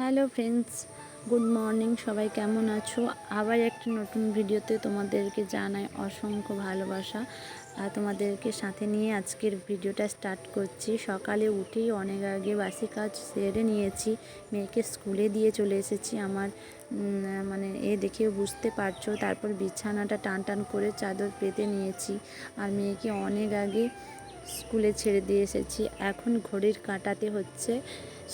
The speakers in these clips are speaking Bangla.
হ্যালো ফ্রেন্ডস, গুড মর্নিং, সবাই কেমন আছো? আবার একটা নতুন ভিডিওতে তোমাদেরকে জানাই অসংখ্য ভালোবাসা। আর তোমাদেরকে সাথে নিয়ে আজকের ভিডিওটা স্টার্ট করছি। সকালে উঠেই অনেক আগে বাসি কাজ সেরে নিয়েছি, মেয়েকে স্কুলে দিয়ে চলে এসেছি। আমার মানে এ দেখেও বুঝতে পারছ, তারপর বিছানাটা টান টান করে চাদর পেতে নিয়েছি। আর মেয়েকে অনেক আগে স্কুলে ছেড়ে দিয়ে এসেছি। এখন ঘড়ির কাঁটাতে হচ্ছে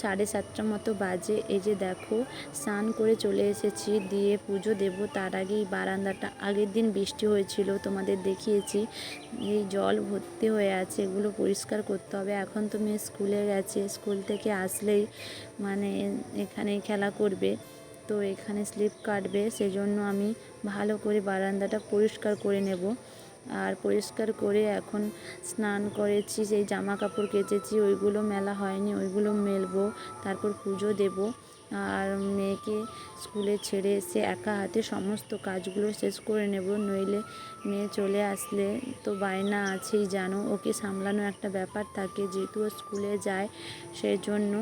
সাড়ে সাতটা মতো বাজে। এই যে দেখো, স্নান করে চলে এসেছি, দিয়ে পুজো দেব। তার আগেই বারান্দাটা, আগের দিন বৃষ্টি হয়েছিল, তোমাদের দেখিয়েছি। এই জল ভর্তি হয়ে আছে, এগুলো পরিষ্কার করতে হবে। এখন তো মেয়ে স্কুলে গেছে, স্কুল থেকে আসলেই মানে এখানেই খেলা করবে। তো এখানে স্লিপ কাটবে, সেজন্য আমি ভালো করে বারান্দাটা পরিষ্কার করে নেব। আর পরিষ্কার করে এখন স্নান করেছি, সেই জামা কাপড় কেচেছি, ওইগুলো মেলা হয়নি, ওইগুলো মেলবো, তারপর পুজো দেব। আর মেয়েকে স্কুলে ছেড়ে এসে একা হাতে সমস্ত কাজগুলো শেষ করে নেব, নইলে মেয়ে চলে আসলে তো বায়না আছেই জানো, ওকে সামলানো একটা ব্যাপার থাকে, যেহেতু ও স্কুলে যায় সেই জন্য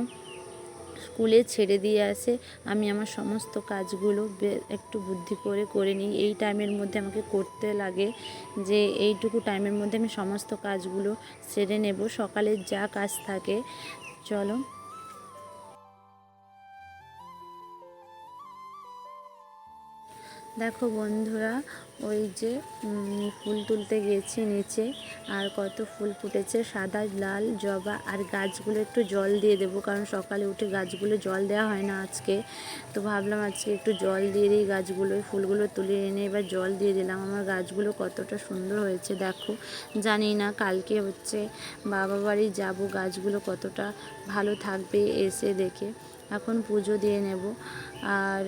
স্কুলে ছেড়ে দিয়ে আসে। আমি আমার সমস্ত কাজগুলো একটু বুদ্ধি করে করে নিই। এই টাইমের মধ্যে আমাকে করতে লাগে যে, এইটুকু টাইমের মধ্যে আমি সমস্ত কাজগুলো সেরে নেব। সকালের যা কাজ থাকে, চলো। দেখো বন্ধুরা, ওই যে ফুল তুলতে গেছি নিচে, আর কত ফুল ফুটেছে, সাদা, লাল, জবা, আর গাছগুলো একটু জল দিয়ে দেবো, কারণ সকালে উঠে গাছগুলো জল দেওয়া হয় না আজকে। তো ভাবলাম আজকে একটু জল দিয়ে দিই গাছগুলো ফুলগুলো তুলে এনে এবার জল দিয়ে দিলাম। আমার গাছগুলো কতটা সুন্দর হয়েছে, দেখো। জানি না কালকে হচ্ছে বাবা বাড়ি যাব, গাছগুলো কতটা ভালো থাকবে এসে দেখে। এখন পুজো দিয়ে নেব, আর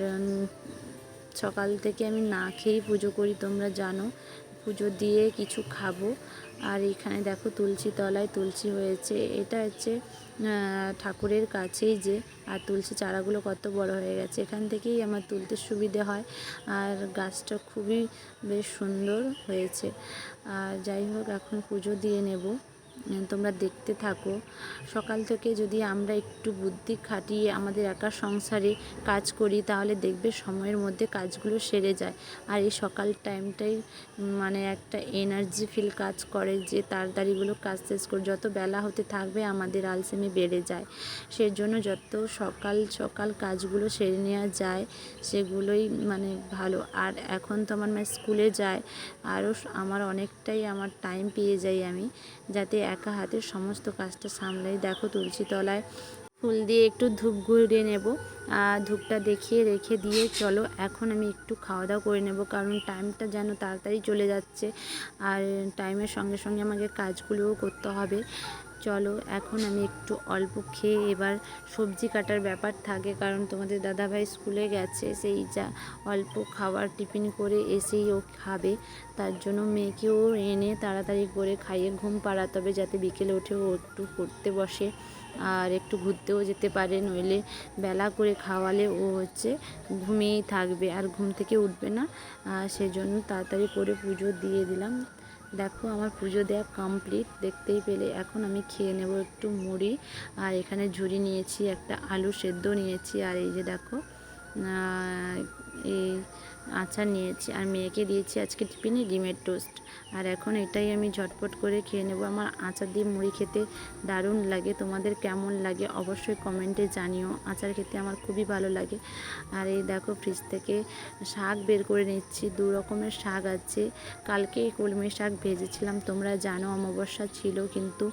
সকাল থেকে আমি না খেয়েই পুজো করি, তোমরা জানো। পুজো দিয়ে কিছু খাব। আর এখানে দেখো তুলসী তলায় তুলসী হয়েছে। এটা হচ্ছে ঠাকুরের কাছেই যে, আর তুলসী চারাগুলো কত বড় হয়ে গেছে। এখান থেকেই আমার তুলতে সুবিধে হয়। আর গাছটা খুবই বেশ সুন্দর হয়েছে। আর যাই হোক, এখন পুজো দিয়ে নেব। তোমরা দেখতে থাকো। সকাল থেকে যদি আমরা একটু বুদ্ধি খাটিয়ে আমাদের একার সংসারে কাজ করি, তাহলে দেখবে সময়ের মধ্যে কাজগুলো সেরে যায়। আর এই সকাল টাইমটাই মানে একটা এনার্জি ফিল কাজ করে যে তাড়াতাড়িগুলো কাজ শেষ করে, যত বেলা হতে থাকবে আমাদের আলসেমি বেড়ে যায়। সেই জন্য যত সকাল সকাল কাজগুলো সেরে নেওয়া যায়, সেগুলোই মানে ভালো। আর এখন তো আমার স্কুলে যায় আরও আমার অনেকটাই আমার টাইম পেয়ে যাই আমি, যাতে একা হাতে সমস্ত কাজটা সামলাই। দেখো তুলসী তলায় ফুল দিয়ে একটু ধূপ ঘুরিয়ে নেব। আর ধূপটা দেখিয়ে, রেখে দিয়ে চলো। এখন আমি একটু খাওয়া দাওয়া করে নেব, কারণ টাইমটা যেন তাড়াতাড়ি চলে যাচ্ছে। আর টাইমের সঙ্গে সঙ্গে আমাকে কাজগুলোও করতে হবে। চলো, এখন আমি একটু অল্প খেয়ে এবার সবজি কাটার ব্যাপার থাকে, কারণ তোমাদের দাদাভাই স্কুলে গেছে, সেই যা অল্প খাবার টিফিন করে এসেই ও খাবে। তার জন্য মেয়েকেও এনে তাড়াতাড়ি করে খাইয়ে ঘুম পাড়াতে হবে, যাতে বিকেলে উঠে ও একটু পড়তে বসে আর একটু ঘুরতেও যেতে পারে, নইলে বেলা করে খাওয়ালে ও হচ্ছে ঘুমিয়েই থাকবে, আর ঘুম থেকে উঠবে না। সেজন্য তাড়াতাড়ি করে পুজো দিয়ে দিলাম। দেখো, আমার পুজো দেওয়া কমপ্লিট দেখতেই পেলে। এখন আমি খেয়ে নেব একটু মুড়ি। আর এখানে ঝুড়ি নিয়েছি, একটা আলু সেদ্ধ নিয়েছি। আর এই যে দেখো এই আচার নিয়েছি আর মেয়েকে দিয়েছি আজকে টিফিনে ডিমের টোস্ট। আর এখন এটাই আমি ঝটপট করে খেয়ে নেব। আমার আচার দিয়ে মুড়ি খেতে দারুণ লাগে। তোমাদের কেমন লাগে অবশ্যই কমেন্টে জানিও। আচার খেতে আমার খুবই ভালো লাগে। আর এই দেখো ফ্রিজ থেকে শাক বের করে নিচ্ছি। দু রকমের শাক আছে। কালকে কলমি শাক ভেজেছিলাম। তোমরা জানো অমাবস্যা ছিল কিন্তু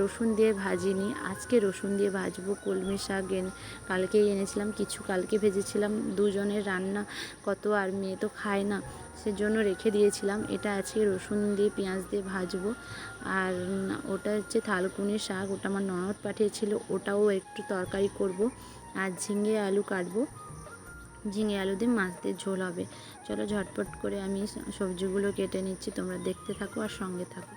রসুন দিয়ে ভাজিনি। আজকে রসুন দিয়ে ভাজবো কলমি শাক। এনে, কালকেই এনেছিলাম, কিছু কালকে ভেজেছিলাম। দুজনের রান্না কত আর মেয়ে তো খায় না, সেজন্য রেখে দিয়েছিলাম। এটা আজকে রসুন দিয়ে, পেঁয়াজ দিয়ে ভাজবো। আর ওটা হচ্ছে থালকুনি শাক, ওটা আমার ননদ পাঠিয়েছিল, ওটাও একটু তরকারি করব। আর ঝিঙে আলু কাটবো। ঝিঙে আলু দিয়ে মাছ দিয়ে ঝোল হবে। চলো ঝটপট করে আমি সবজিগুলো কেটে নিচ্ছি, তোমরা দেখতে থাকো আর সঙ্গে থাকো।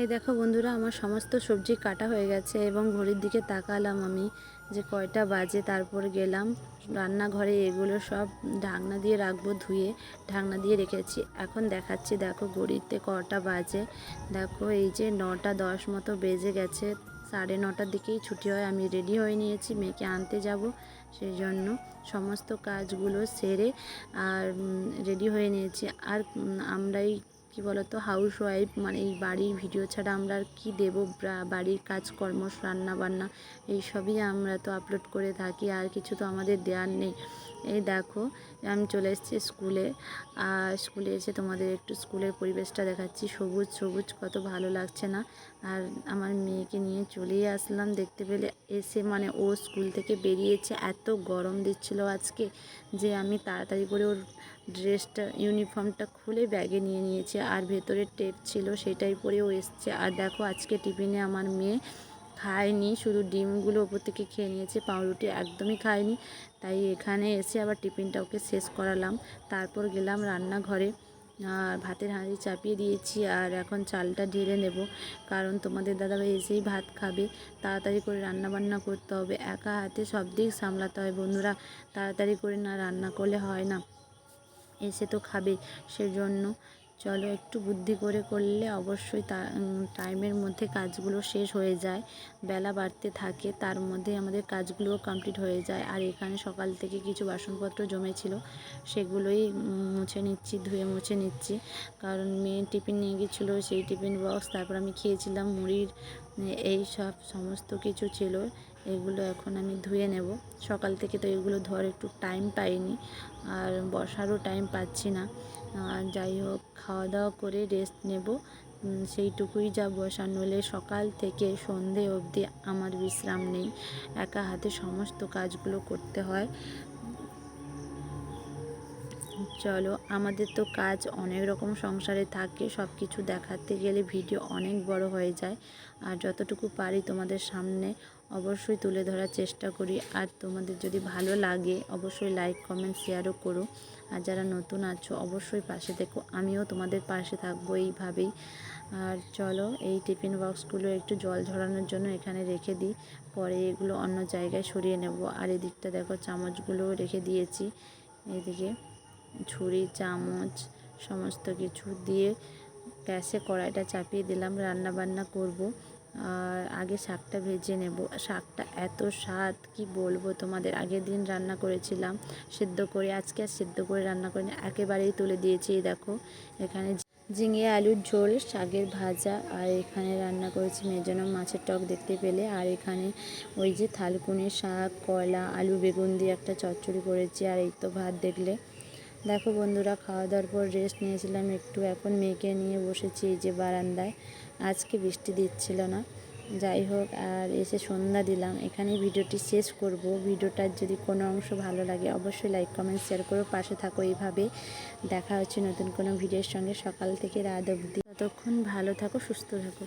এই দেখো বন্ধুরা, আমার সমস্ত সবজি কাটা হয়ে গেছে এবং ঘড়ির দিকে তাকালাম আমি যে কয়টা বাজে। তারপর গেলাম, রান্নাঘরে এগুলো সব ঢাকনা দিয়ে রাখব, ধুয়ে ঢাকনা দিয়ে রেখেছি। এখন দেখাচ্ছি, দেখো ঘড়িতে কটা বাজে। দেখো এই যে নটা দশ মতো বেজে গেছে, সাড়ে নটার দিকেই ছুটি হয়, আমি রেডি হয়ে নিয়েছি, মেয়েকে আনতে যাব। সেই জন্য সমস্ত কাজগুলো সেরে আর রেডি হয়ে নিয়েছি। আর আমরাই কি বলতো হাউস ওয়াইফ মানে এই বাড়ির ভিডিও ছাড়া আমরা আর কী দেবো? বাড়ির কাজকর্ম, রান্নাবান্না, এইসবই আমরা তো আপলোড করে থাকি, আর কিছু তো আমাদের দেওয়ার নেই। এই দেখো, আমি চলে এসেছি স্কুলে। আর স্কুলে এসে তোমাদের একটু স্কুলের পরিবেশটা দেখাচ্ছি। সবুজ সবুজ, কত ভালো লাগছে না? আর আমার মেয়েকে নিয়ে চলেই আসলাম দেখতে পেলে। এসে মানে ও স্কুল থেকে বেরিয়েছে, এত গরম দিচ্ছিল আজকে যে আমি তাড়াতাড়ি করে ওর ড্রেসটা, ইউনিফর্মটা খুলে ব্যাগে নিয়ে নিয়েছি। আর ভেতরে টেপ ছিল, সেটাই পরে ও এসছে। আর দেখো, আজকে টিফিনে আমার মেয়ে খায়নি, শুধু ডিমগুলো ওপর থেকে খেয়ে নিয়েছে, পাউরুটি একদমই খায়নি। তাই এখানে এসে আবার টিফিনটা ওকে শেষ করালাম। তারপর গেলাম রান্নাঘরে। আর ভাতের হাঁড়ি চাপিয়ে দিয়েছি আর এখন চালটা ঢেলে নেব। কারণ তোমাদের দাদাভাই এসেই ভাত খাবে। তাড়াতাড়ি করে রান্না বান্না করতে হবে। একা হাতে সব দিক সামলাতে হয় বন্ধুরা। তাড়াতাড়ি করে না রান্না করলে হয় না। এসে তো খাবে, সেজন্য চলো একটু বুদ্ধি করে করলে অবশ্যই টাইমের মধ্যে কাজগুলো শেষ হয়ে যায়, বেলা বাড়তে থাকে, তার মধ্যে আমাদের কাজগুলোও কমপ্লিট হয়ে যায়। আর এখানে সকাল থেকে কিছু বাসনপত্র জমেছিল, সেগুলোই মুছে নিচ্ছি, ধুয়ে মুছে নিচ্ছি। কারণ মেয়ে টিফিন নিয়ে গেছিল, সেই টিফিন বক্স তারপর আমি খেয়েছিলাম মুড়ির, এই সব সমস্ত কিছু ছিল। এগুলো এখন আমি ধুয়ে নেব। সকাল থেকে তো এগুলো ধর একটু টাইম পাইনি, আর বসারও টাইম পাচ্ছি না। যাই হোক, খাওয়া দাওয়া করে রেস্ট নেব। সেইটুকুই যা বসা নইলে সকাল থেকে সন্ধে অবধি আমার বিশ্রাম নেই। একা হাতে সমস্ত কাজগুলো করতে হয়। চলো, আমাদের তো কাজ অনেক রকম সংসারে থাকে সব কিছু দেখাতে গেলে ভিডিও অনেক বড় হয়ে যায়। আর যতটুকু পারি তোমাদের সামনে অবশ্যই তুলে ধরার চেষ্টা করি। আর তোমাদের যদি ভালো লাগে, অবশ্যই লাইক কমেন্ট শেয়ারও করো। আর যারা নতুন আছো, অবশ্যই পাশে দেখো আমিও তোমাদের পাশে থাকব এইভাবেই। আর চলো, এই টিফিন বক্সগুলো একটু জল ঝরানোর জন্য এখানে রেখে দিই। পরে এগুলো অন্য জায়গায় সরিয়ে নেব। আর এদিকটা দেখো, চামচগুলোও রেখে দিয়েছি। এদিকে ছুরি, চামচ, সমস্ত কিছু দিয়ে গ্যাসে কড়াইটা চাপিয়ে দিলাম। রান্না বান্না করব। আগে শাকটা ভেজে নেব। শাকটা এত স্বাদ, কি বলব তোমাদের? আগের দিন রান্না করেছিলাম, সেদ্ধ করে, আজকে আর সেদ্ধ করে রান্না করিনি, একেবারেই তুলে দিয়েছি দেখো। এখানে ঝিঙে আলুর ঝোল, শাকের ভাজা, আর এখানে রান্না করেছি মেয়ের জন্য মাছের টক দেখতে পেলে। আর এখানে ওই যে থালকুনি শাক, কয়লা, আলু, বেগুন দিয়ে একটা চচ্চড়ি করেছি, আর এই তো ভাত দেখলে। দেখো বন্ধুরা খাওয়া দাওয়ার পর রেস্ট নিয়েছিলাম একটু, এখন মেয়েকে নিয়ে বসেছি এই যে বারান্দায়। আজকে বৃষ্টি দিচ্ছিল না। যাই হোক, আর এসে সন্ধ্যা দিলাম। এখানে ভিডিওটি শেষ করব। ভিডিওটার যদি কোনো অংশ ভালো লাগে, অবশ্যই লাইক, কমেন্ট, শেয়ার করো পাশে থাকো এইভাবে। দেখা হচ্ছে নতুন কোনো ভিডিওর সঙ্গে। সকাল থেকে রাত অবধি। ততক্ষণ ভালো থাকো, সুস্থ থাকো।